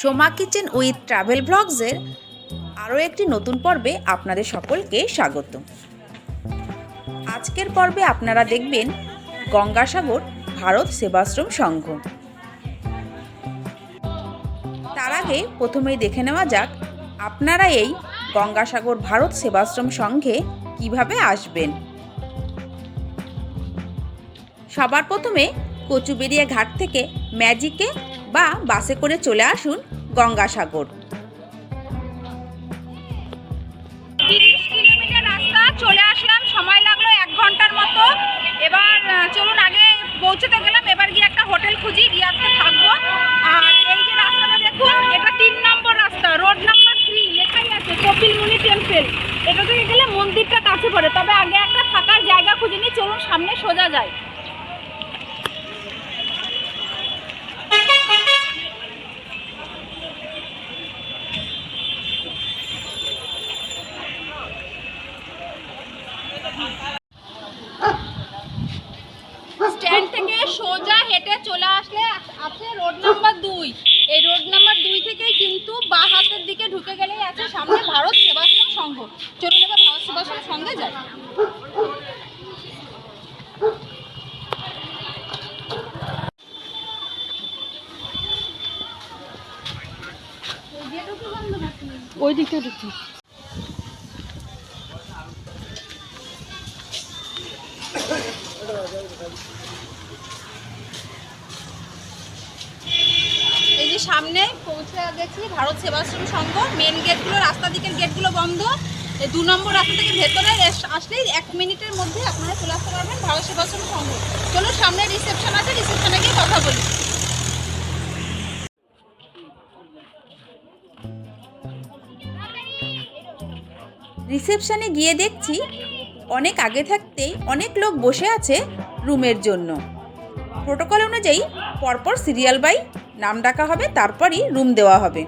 Soma kitchen with travel ব্লগসের আরও একটি নতুন পর্বে আপনাদের সকলকে স্বাগত। আজকের পর্বে আপনারা দেখবেন গঙ্গাসাগর ভারত সেবাশ্রম সংঘ। তার আগে প্রথমেই দেখে নেওয়া যাক আপনারা এই গঙ্গাসাগর ভারত সেবাশ্রম সংঘে কীভাবে আসবেন। সবার প্রথমে কচুবেরিয়া ঘাট থেকে ম্যাজিকে বা বাসে করে চলে আসুন গঙ্গাসাগর। তিরিশ কিলোমিটার রাস্তা, চলে আসলাম, সময় লাগল এক ঘণ্টার মতো। এবার চলুন, আগে পৌঁছতে গেলাম, এবার গিয়ে একটা হোটেল খুঁজি, গিয়ে আজকে থাকব। আর এই যে রাস্তাটা দেখুন, এটা তিন নম্বর রাস্তা, রোড নাম্বার থ্রি, লেখাই আছে, কপিল মুনি টেম্পল। এটা থেকে গেলে মন্দিরটা কাছে পড়ে, তবে আগে একটা থাকার জায়গা খুঁজে নিই, চলুন, সামনে সোজা যায় স্ট্যান্ড থেকে সোজা হেঁটে চলে আসলে আছে, রোড নাম্বার দুই। এই রোড নাম্বার দুই থেকেই কিন্তু বাঁ হাতের দিকে ঢুকে গেলেই আছে সামনে ভারত সেবাশ্রম সংঘ। চলুন এবার ভারত সেবাশ্রম সঙ্গে যাই। ওই দিকটা ঢুকছি। সামনে পৌঁছে গেছি ভারত সেবাশ্রম সংঘ। মেন গেটগুলো রাস্তা দিকের গেটগুলো বন্ধ। দু নম্বর রাস্তা থেকে ভেতরে আসলেই এক মিনিটের মধ্যে আপনারা চলে আসতে পারবেন ভারত সেবাশ্রম সংঘ। চলুন, সামনে রিসেপশন আছে রিসেপশনে গিয়ে কথা বলি। রিসেপশনে গিয়ে দেখছি অনেক আগে থাকতেই অনেক লোক বসে আছে রুমের জন্য। প্রোটোকল অনুযায়ী পরপর সিরিয়াল বাই নাম ডাকা হবে, তারপরই রুম দেওয়া হবে।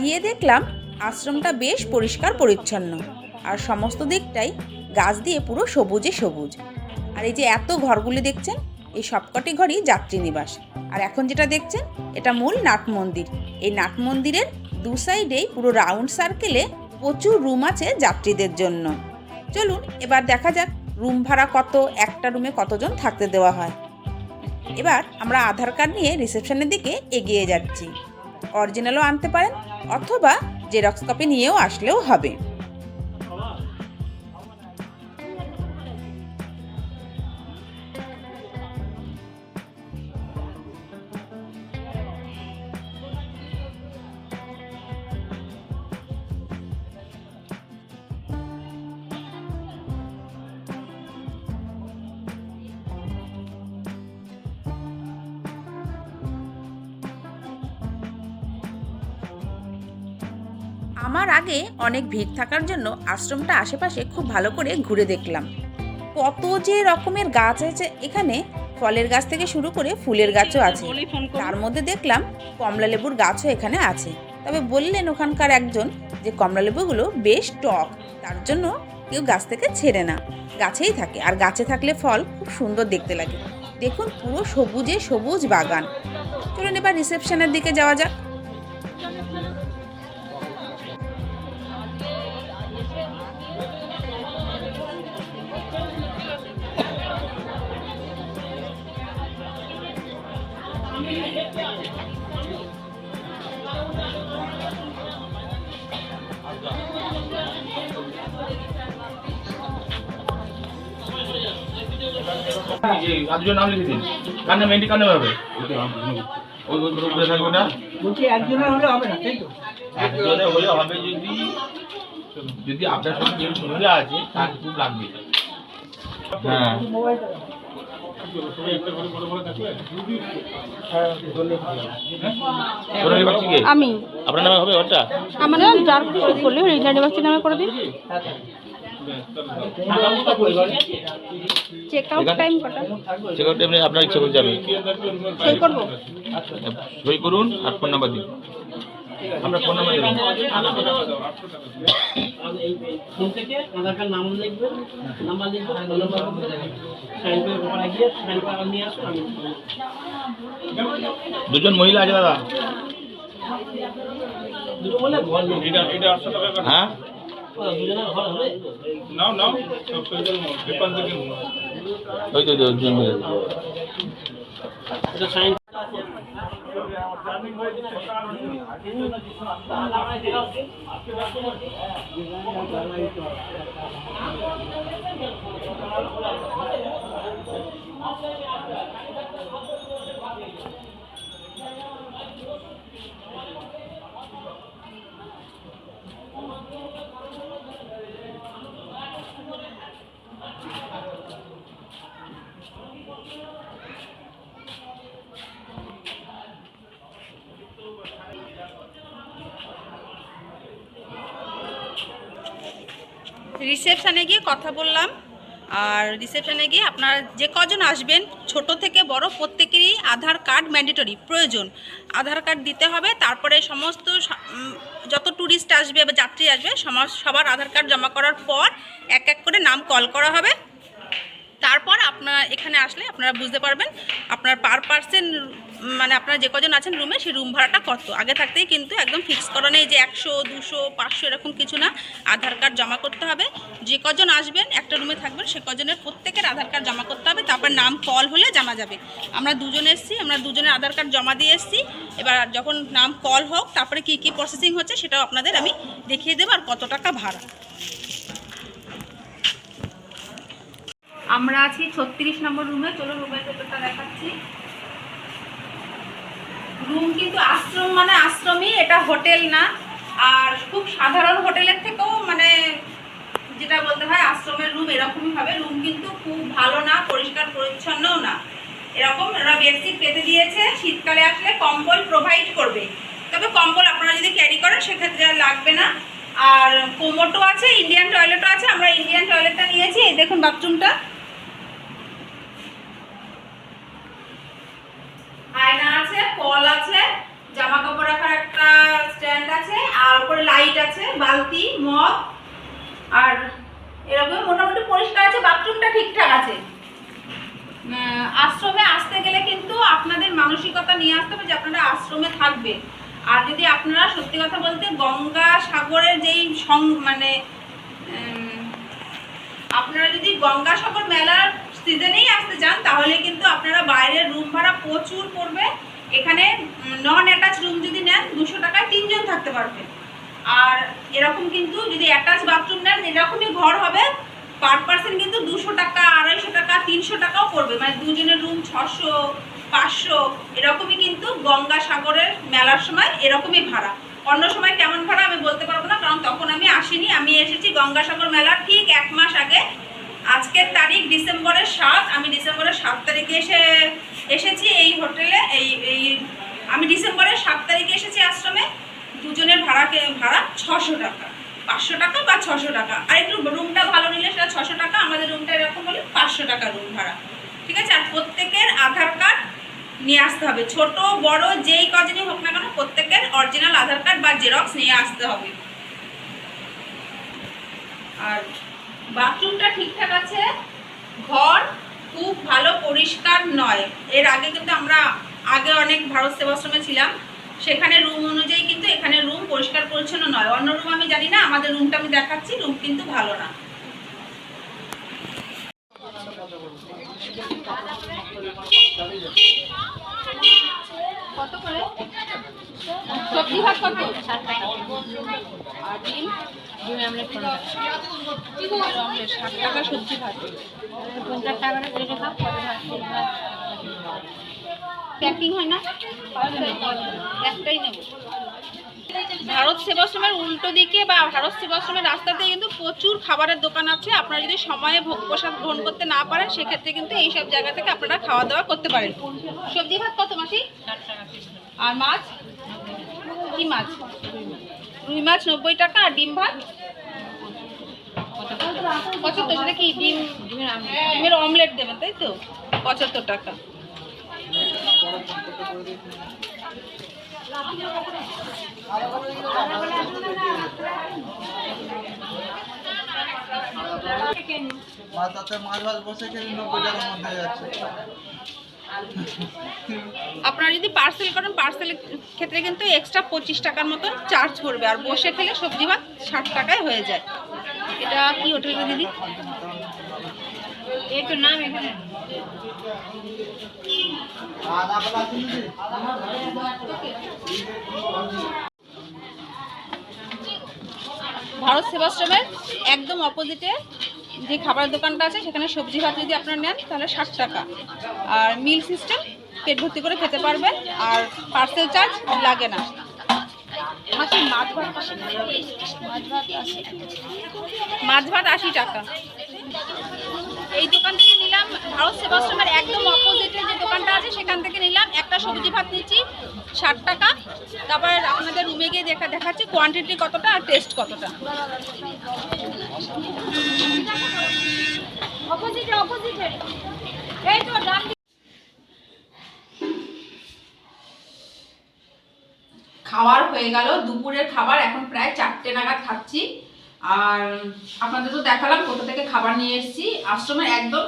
গিয়ে দেখলাম আশ্রমটা বেশ পরিষ্কার পরিচ্ছন্ন, আর সমস্ত দিকটাই গাছ দিয়ে পুরো সবুজে সবুজ। আর এই যে এত ঘরগুলি দেখছেন, এই সবকটি ঘরই যাত্রী নিবাস আর এখন যেটা দেখছেন, এটা মূল নাট মন্দির। এই নাট মন্দিরের দু সাইডেই পুরো রাউন্ড সার্কেলে প্রচুর রুম আছে যাত্রীদের জন্য। চলুন, এবার দেখা যাক রুম ভাড়া কত, একটা রুমে কতজন থাকতে দেওয়া হয়। এবার আমরা আধার কার্ড নিয়ে রিসেপশনের দিকে এগিয়ে যাচ্ছি। অরিজিনালও আনতে পারেন, অথবা জেরক্স কপি নিয়েও আসলেও হবে। আমার আগে অনেক ভিড় থাকার জন্য আশ্রমটা আশেপাশে খুব ভালো করে ঘুরে দেখলাম। কত যে রকমের গাছ আছে এখানে ফলের গাছ থেকে শুরু করে ফুলের গাছও আছে। তার মধ্যে দেখলাম কমলা লেবুর গাছও এখানে আছে। তবে বললেন ওখানকার একজন যে কমলা লেবুগুলো বেশ টক তার জন্য কেউ গাছ থেকে ছেড়ে না। গাছেই থাকে আর গাছে থাকলে ফল খুব সুন্দর দেখতে লাগে। দেখুন পুরো সবুজে সবুজ বাগান। চলুন এবার রিসেপশনের দিকে যাওয়া যাক। এই আজকের নাম লিখে দিন কার নাম? এন্ট্রি কার নামে হবে? ওই ওই উপরে থাকবে না? বলছি একজনের হলে হবে না তাই তো? একজনে হলে হবে যদি যদি আপনার সঙ্গে আছে তার খুব লাগবে হ্যাঁ। আমি। আপনার নামে হবে ওটা? আমার নাম যার করলে নিবাসী নামে করে দিন। চেক আউট টাইম কটা? চেক আউট এমনি আপনার ইচ্ছা করে যাবে সই করব? সই করুন আর ফোন নাম্বার দিন। আমরা ফোন নাম্বার দেবো ফোন থেকে আধার কার্ড নাম লিখবেন নাম্বার লিখবেন নাম্বার সাইন করে ওখানে গিয়ে সাইন করে নিয়ে আসুন আমি দুজন মহিলা আছে দাদা। দুটো বলে ঘর এটা এটা আটশো টাকা হ্যাঁ? দুজনের ঘর হবে নাও নাও সব সুবিধার পেপার থেকে ওই তো দুজন মিলে এটা সাইন রিসেপশানে গিয়ে কথা বললাম। আর রিসেপশানে গিয়ে আপনারা যে কজন আসবেন, ছোট থেকে বড় প্রত্যেকেরই আধার কার্ড ম্যান্ডেটরি প্রয়োজন। আধার কার্ড দিতে হবে, তারপরে সমস্ত যত ট্যুরিস্ট আসবে বা যাত্রী আসবে সবার আধার কার্ড জমা করার পর এক এক করে নাম কল করা হবে। তারপর আপনার এখানে আসলে আপনারা বুঝতে পারবেন, আপনার পার পার্সেন মানে আপনারা যে কজন আছেন রুমে সেই রুম ভাড়াটা কত? আগে থাকতেই কিন্তু একদম ফিক্স করা নেই যে একশো, দুশো, পাঁচশো, এরকম কিছু না। আধার কার্ড জমা করতে হবে। যে কজন আসবেন, একটা রুমে থাকবেন, সে কজনের প্রত্যেকের আধার কার্ড জমা করতে হবে। তারপর নাম কল হলে জানা যাবে। আমরা দুজন এসেছি, আমরা দুজনের আধার কার্ড জমা দিয়ে এসেছি। এবার যখন নাম কল হোক, তারপরে কি কি প্রসেসিং হচ্ছে সেটাও আপনাদের আমি দেখিয়ে দেবো আর কত টাকা ভাড়া। আমরা আছি ছত্রিশ নম্বর রুমে চলো রুমের ভেতরটা দেখাচ্ছি। রুম কিন্তু আশ্রম মানে আশ্রমই, এটা হোটেল না। আর খুব সাধারণ হোটেলের থেকেও মানে যেটা বলতে হয়, আশ্রমের রুম এরকমই হবে। রুম কিন্তু খুব ভালো না, পরিষ্কার, পরিচ্ছন্নও না। এরকম এরা বেডশিট পেতে দিয়েছে, শীতকালে আসলে কম্বল প্রোভাইড করবে। তবে কম্বল আপনারা যদি ক্যারি করেন, সেক্ষেত্রে আর লাগবে না। আর কোমোটো আছে ইন্ডিয়ান টয়লেটও আছে, আমরা ইন্ডিয়ান টয়লেটটা নিয়েছি। এই দেখুন বাথরুমটা আয়না আছে, কল আছে জামা কাপড় রাখার একটা স্ট্যান্ড আছে, আর উপরে লাইট আছে, বালতি, মগ, আর এরকম মোটামুটি পরিষ্কার আছে বাথরুমটা ঠিকঠাক আছে। আশ্রমে আসতে গেলে কিন্তু আপনাদের মানসিকতা নিয়ে আসতে হবে যে আপনারা আশ্রমে থাকবে। আর যদি আপনারা সত্যি কথা বলতে গঙ্গা সাগরের যেই সং মানে আপনারা যদি গঙ্গাসাগর মেলার সিজনেই আসতে চান, তাহলে কিন্তু আপনারা বাইরের রুম ভাড়া প্রচুর পড়বে। এখানে নন অ্যাটাচ রুম যদি নেন, দুশো টাকায় তিনজন থাকতে পারবে। আর এরকম কিন্তু যদি অ্যাটাচ বাথরুম নেন, এরকমই ঘর হবে পার পার্সন কিন্তু দুশো টাকা, আড়াইশো টাকা, তিনশো টাকাও পড়বে। মানে দুজনের রুম ছশো, পাঁচশো, এরকমই কিন্তু গঙ্গাসাগরের মেলার সময় এরকমই ভাড়া। অন্য সময় কেমন ভাড়া আমি বলতে পারব না, কারণ তখন আমি আসিনি। আমি এসেছি গঙ্গাসাগর মেলা ঠিক এক মাস আগে। আজকের তারিখ ডিসেম্বরের সাত, আমি ডিসেম্বরের সাত তারিখে এসে, এসেছি এই হোটেলে, এই এই, আমি ডিসেম্বরের সাত তারিখে এসেছি আশ্রমে। দুজনের ভাড়াকে ভাড়া ছশো টাকা। পাঁচশো টাকা বা ছশো টাকা? আর একটু রুমটা ভালো নিলে সেটা ছশো টাকা, আমাদের রুমটা এরকম হলে পাঁচশো টাকা রুম ভাড়া। ঠিক আছে? আর প্রত্যেকের আধার কার্ড নিয়ে আসতে হবে। ছোট, বড়, যেই কজনই হোক না কেন, প্রত্যেকের অরিজিনাল আধার কার্ড বা জেরক্স নিয়ে আসতে হবে। আর বাথরুমটা ঠিকঠাক আছে? ঘর খুব ভালো, পরিষ্কার নয়। এর আগে কিন্তু আমরা, আগে অনেক ভারত সেবাশ্রমে ছিলাম। সেখানে রুম অনুযায়ী কিন্তু এখানে রুম পরিষ্কার পরিচ্ছন্ন নয়। অন্য রুম আমি জানি না, আমাদের রুমটা আমি দেখাচ্ছি রুম কিন্তু ভালো না। সবজি ভাত কত? আর ডিম? ডিম আমলেট ষাট টাকা সবজি ভাত পঞ্চাশ টাকা করে খাও প্যাকিং হয় না? একটাই নেব। ভারত সেবাশ্রমের উল্টো দিকে বা ভারত সেবাশ্রমের রাস্তাতে কিন্তু প্রচুর খাবারের দোকান আছে। আপনারা যদি সময়ে ভোগ প্রসাদ গ্রহণ করতে না পারেন, সেক্ষেত্রে কিন্তু এই সব জায়গা থেকে আপনারা খাওয়া দাওয়া করতে পারেন। সবজি ভাত কত মাসি? আর মাছ? কি মাছ? রুই মাছ নব্বই টাকা, আর ডিম ভাত? পঁচাত্তর, সেটা কি ডিম? ডিমের অমলেট দেবেন, তাই তো? পঁচাত্তর টাকা। আপনারা যদি পার্সেল করেন পার্সেলের ক্ষেত্রে কিন্তু এক্সট্রা পঁচিশ টাকার মতন চার্জ করবে আর বসে খেলে সবজি ভাত ষাট টাকায় হয়ে যায়। এটা কি হোটেল নাম এখানে। ভারত সেবাশ্রমের একদম অপোজিটে যে খাবারের দোকানটা আছে, সেখানে সবজি ভাত যদি আপনারা নেন, তাহলে ষাট টাকা। আর মিল সিস্টেম, পেট ভর্তি করে খেতে পারবেন, আর পার্সেল চার্জ লাগে না। মাছ ভাত আশি টাকা। এই দোকান থেকে নিলাম ভারত সেবাশ্রমের একদম অপোজিটে যে দোকানটা আছে সেখান থেকে নিলাম। একটা সবজি ভাত নিচ্ছি ষাট টাকা। তারপর আপনাদের রুমে গিয়ে দেখা দেখাচ্ছি কোয়ান্টিটি কতটা আর টেস্ট কতটা। অপোজিটে অপোজিটে এই তো খাওয়ার হয়ে গেল। দুপুরের খাবার এখন প্রায় চারটে নাগাদ খাচ্ছি। আর আপনাদের তো দেখালাম, কোথা থেকে খাবার নিয়ে এসেছি। আশ্রমের একদম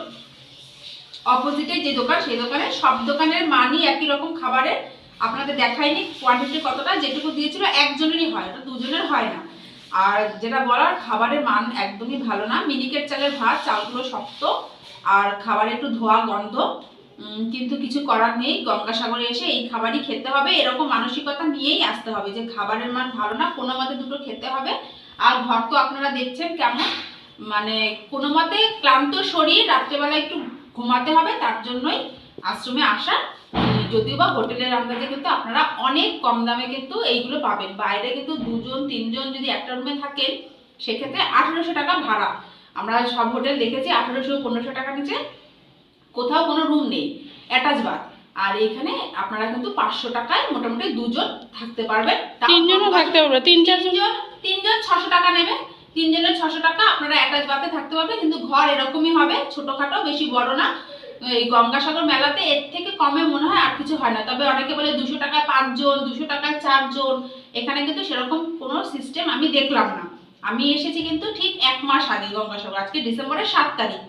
অপোজিটে যে দোকান, সেই দোকানে সব দোকানের মানই একই রকম খাবারের। আপনাদের দেখায়নি কোয়ান্টিটি কতটা, যেটুকু দিয়েছিল একজনেরই হয় ওটা দুজনের হয় না। আর যেটা বলার, খাবারের মান একদমই ভালো না। মিনিকেট চালের ভাত, চালগুলো শক্ত, আর খাবারে একটু ধোয়া, গন্ধ। কিন্তু কিছু করার নেই। গঙ্গাসাগরে এসে এই খাবারই খেতে হবে। এরকম মানসিকতা নিয়েই আসতে হবে যে খাবারের মান ভালো না, কোনো মতে দুটো খেতে হবে। আর ঘর তো আপনারা দেখছেন কেমন? মানে কোনো মতে ক্লান্ত শরীর রাত্রেবেলা একটু ঘুমাতে হবে তার জন্যই আশ্রমে আসা যদিও বা হোটেলের আন্দাজে কিন্তু আপনারা অনেক কম দামে কিন্তু এইগুলো পাবেন। বাইরে কিন্তু দুজন তিনজন যদি একটা রুমে থাকেন সেক্ষেত্রে আঠেরোশো টাকা ভাড়া। আমরা সব হোটেল দেখেছি আঠেরোশো পনেরোশো টাকা নিচে কোথাও কোনো রুম নেই অ্যাটাচ বাথ। আর এখানে আপনারা কিন্তু পাঁচশো টাকায় মোটামুটি দুজন থাকতে পারবেন। তিনজনও থাকতে পারবে তিন চারজন। তিনজন ছশো টাকা নেবে। তিনজনের ছশো টাকা আপনারা অ্যাটাচ বাথে থাকতে পারবেন, কিন্তু ঘর এরকমই হবে, ছোটোখাটো, বেশি বড় না। এই গঙ্গাসাগর মেলাতে এর থেকে কমে মনে হয় আর কিছু হয় না। তবে অনেকে বলে দুশো টাকায় পাঁচজন, দুশো টাকায় চারজন, এখানে কিন্তু সেরকম কোনো সিস্টেম আমি দেখলাম না। আমি এসেছি কিন্তু ঠিক এক মাস আগে গঙ্গাসাগর, আজকে ডিসেম্বরের সাত তারিখ।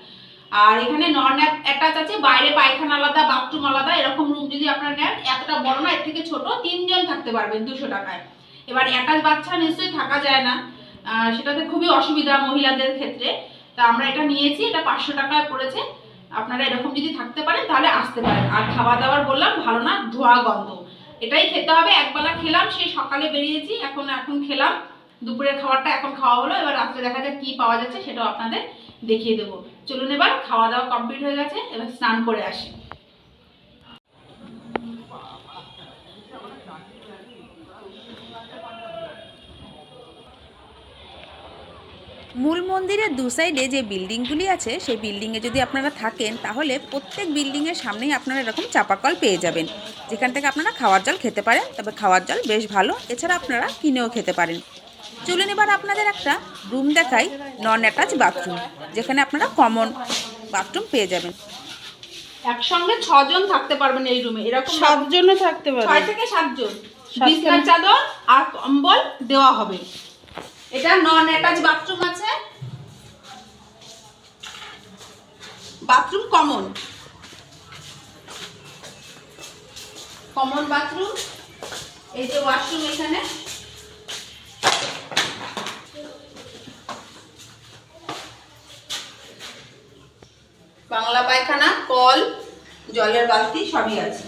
আর এখানে নন অ্যাটাচ আছে, বাইরে পায়খানা আলাদা বাথরুম আলাদা, এরকম রুম যদি আপনারা নেন, এতটা বড় না, এর থেকে ছোট, তিনজন থাকতে পারবেন দুশো টাকায়। এবার একা বাচ্চা নিশ্চয়ই থাকা যায় না। সেটাতে খুবই অসুবিধা মহিলাদের ক্ষেত্রে। তা আমরা এটা নিয়েছি, এটা পাঁচশো টাকায় পড়েছে। আপনারা এরকম যদি থাকতে পারেন, তাহলে আসতে পারেন। আর খাওয়া দাওয়ার বললাম, ভালো না, ধোয়া গন্ধ। এটাই খেতে হবে, একবেলা খেলাম, সেই সকালে বেরিয়েছি, এখন এখন খেলাম। দুপুরের খাবারটা এখন খাওয়া হলো, এবার রাত্রে দেখা যাক কি পাওয়া যাচ্ছে, সেটাও আপনাদের দেখিয়ে দেবো। চলুন এবার খাওয়া দাওয়া কমপ্লিট হয়ে গেছে, এবার স্নান করে আসি। মূল মন্দিরের দু সাইডে যে বিল্ডিংগুলি আছে সেই বিল্ডিংয়ে যদি আপনারা থাকেন তাহলে প্রত্যেক বিল্ডিংয়ের সামনেই আপনারা এরকম চাপাকল পেয়ে যাবেন। যেখান থেকে আপনারা খাওয়ার জল খেতে পারেন তবে খাওয়ার জল বেশ ভালো। এছাড়া আপনারা কিনেও খেতে পারেন। চলুন এবার আপনাদের একটা রুম দেখাই নন অ্যাটাচ বাথরুম যেখানে আপনারা কমন বাথরুম পেয়ে যাবেন। একসঙ্গে ছজন থাকতে পারবেন এই রুমে এরকম সাতজনও থাকতে পারবেন। ছয় থেকে সাতজন সাতজন। বিছনার চাদর আর কম্বল দেওয়া হবে। এটা নন অ্যাটাচ বাথরুম আছে। বাথরুম কমন কমন বাথরুম এই যে ওয়াশরুম এখানে। বাংলা পায়খানা কল জলের বালতি সবই আছে।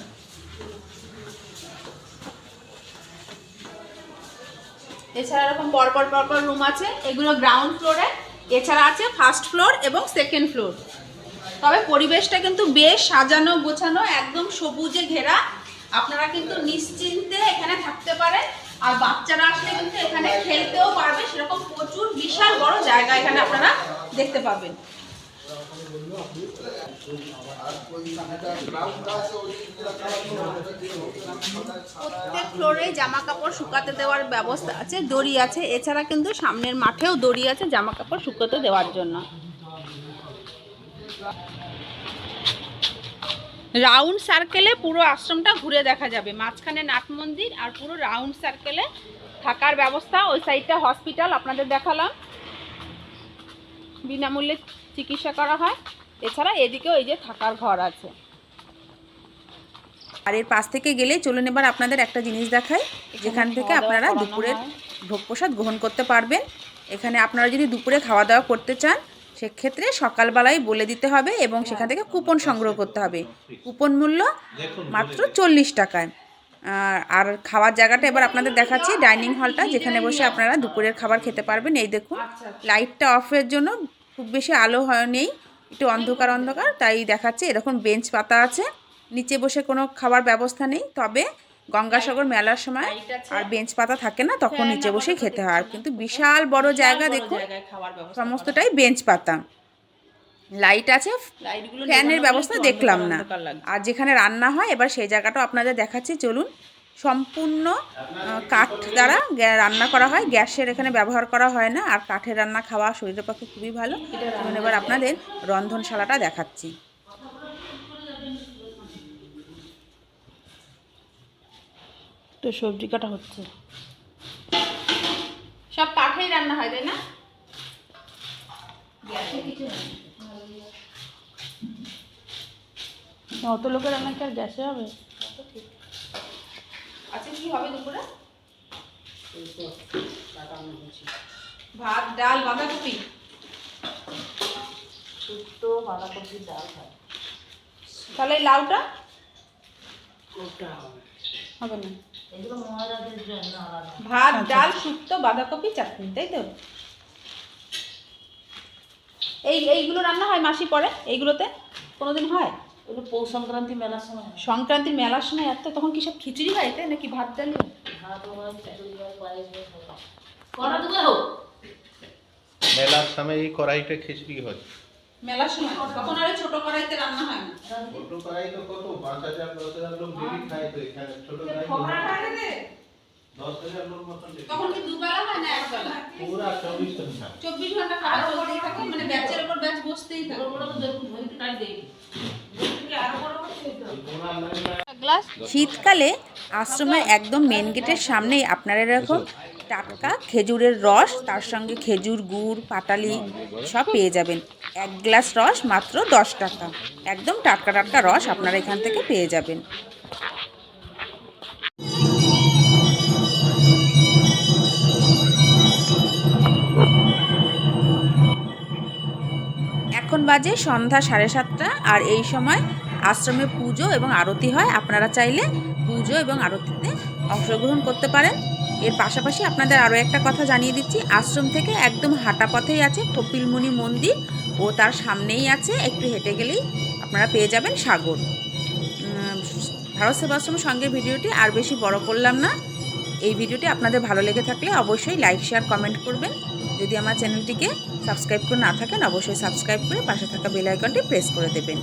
এছাড়া এরকম পরপর পরপর রুম আছে। এগুলো গ্রাউন্ড ফ্লোরে এছাড়া আছে ফার্স্ট ফ্লোর এবং সেকেন্ড ফ্লোর তবে পরিবেশটা কিন্তু বেশ সাজানো গোছানো, একদম সবুজে ঘেরা। আপনারা কিন্তু নিশ্চিন্তে এখানে থাকতে পারেন। আর বাচ্চারা আসলে কিন্তু এখানে খেলতেও পারবে। সেরকম প্রচুর বিশাল বড় জায়গা এখানে আপনারা দেখতে পাবেন। প্রত্যেক ফ্লোরে জামা কাপড় শুকাতে দেওয়ার ব্যবস্থা আছে, দড়ি আছে। এছাড়া কিন্তু সামনের মাঠেও দড়ি আছে জামা কাপড় শুকাতে দেওয়ার জন্য। রাউন্ড সার্কেলে পুরো আশ্রমটা ঘুরে দেখা যাবে। মাঝখানে নাট মন্দির আর পুরো রাউন্ড সার্কেলে থাকার ব্যবস্থা। ওই সাইডটা হসপিটাল, আপনাদের দেখালাম। বিনামূল্যে চিকিৎসা করা হয়। এছাড়া এদিকে ওই যে থাকার ঘর আছে। আর এর পাশ থেকে গেলে চলুন এবার আপনাদের একটা জিনিস দেখাই। যেখান থেকে আপনারা দুপুরের ভোগ প্রসাদ গ্রহণ করতে পারবেন। এখানে আপনারা যদি দুপুরে খাওয়া দাওয়া করতে চান সেক্ষেত্রে সকালবেলায় বলে দিতে হবে এবং সেখান থেকে কুপন সংগ্রহ করতে হবে। কুপন মূল্য মাত্র চল্লিশ টাকায়। আর আর খাওয়ার জায়গাটা এবার আপনাদের দেখাচ্ছি ডাইনিং হলটা যেখানে বসে আপনারা দুপুরের খাবার খেতে পারবেন। এই দেখুন লাইটটা অফের জন্য খুব বেশি আলো হয় নেই। একটু অন্ধকার অন্ধকার তাই দেখাচ্ছে। এরকম বেঞ্চ পাতা আছে। নিচে বসে কোনো খাবার ব্যবস্থা নেই। তবে গঙ্গাসাগর মেলার সময় আর বেঞ্চ পাতা থাকে না তখন নিচে বসেই খেতে হয়। আর কিন্তু বিশাল বড় জায়গা দেখুন সমস্তটাই বেঞ্চ পাতা। লাইট আছে ফ্যানের ব্যবস্থা দেখলাম না। আর যেখানে রান্না হয় এবার সেই জায়গাটাও আপনাদের দেখাচ্ছি। চলুন সম্পূর্ণ কাঠ দ্বারা গ্যা- রান্না করা হয়। গ্যাসের এখানে ব্যবহার করা হয় না। আর কাঠের রান্না খাওয়া শরীরের পক্ষে খুবই ভালো। এবার আপনাদের রন্ধনশালাটা দেখাচ্ছি। তো সবজি কাটা হচ্ছে। সব কাঠেই রান্না হয় তাই না? অত লোকের রান্না কি আর গ্যাসে হবে? আচ্ছা কি হবে দুপুরে? ভাত ডাল বাঁধাকপি? তাহলে এই লাউটা? হবে। না। ভাত ডাল শুক্তো বাঁধাকপি চাটনি তাই তো? এই এইগুলো রান্না হয় মাসি পরে? এইগুলোতে? কোনোদিন হয়? ওগুলো পৌষ সংক্রান্তি মেলার সময় হয়। সংক্রান্তির মেলার সময় এত তখন কি সব খিচুড়ি হয় তাই নাকি ভাত ডালি? হয় হয় হয় হয়। মেলার সময় এই কড়াইটা খিচড়ি হয়। মেলার সময়? তখন আর ছোট কড়াইতে রান্না হয় না। ছোট কড়াই তো কত? পাঁচ হাজার দশ হাজার লোক ডেলি খায় তো এখানে। ছোট কড়াই দশ হাজার লোক মতন daily তখন কি দুবেলা হয় না একবেলা? পুরা চব্বিশ ঘণ্টা। চব্বিশ ঘণ্টা খাবার চলতেই থাকে মানে ব্যাচের উপর ব্যাচ বসতেই থাকে। বড় বড় তো দেখুন ধরিতে কাটি দেই আরও বড় বড় খেতে হবে পুরা লাইন গ্লাস শীতকালে আশ্রমের একদম মেন গেটের সামনেই আপনারা এরকম টাটকা খেজুরের রস, তার সঙ্গে খেজুর গুড়, পাটালি সব পেয়ে যাবেন। এক গ্লাস রস মাত্র দশ টাকা। একদম টাটকা টাটকা রস আপনারা এখান থেকে পেয়ে যাবেন। এখন বাজে সন্ধ্যা সাড়ে সাতটা, আর এই সময় আশ্রমে পুজো এবং আরতি হয়। আপনারা চাইলে পুজো এবং আরতিতে অংশগ্রহণ করতে পারেন। এর পাশাপাশি আপনাদের আরও একটা কথা জানিয়ে দিচ্ছি। আশ্রম থেকে একদম হাঁটা পথেই আছে কপিলমুনি মন্দির ও তার সামনেই আছে একটু হেঁটে গেলেই আপনারা পেয়ে যাবেন সাগর। ভারত সেবাশ্রম সঙ্গে ভিডিওটি আর বেশি বড় করলাম না। এই ভিডিওটি আপনাদের ভালো লেগে থাকলে অবশ্যই লাইক, শেয়ার, কমেন্ট করবেন। যদি আমার চ্যানেলটিকে সাবস্ক্রাইব করে না থাকেন, অবশ্যই সাবস্ক্রাইব করে পাশে থাকা বেল আইকনটি প্রেস করে দেবেন।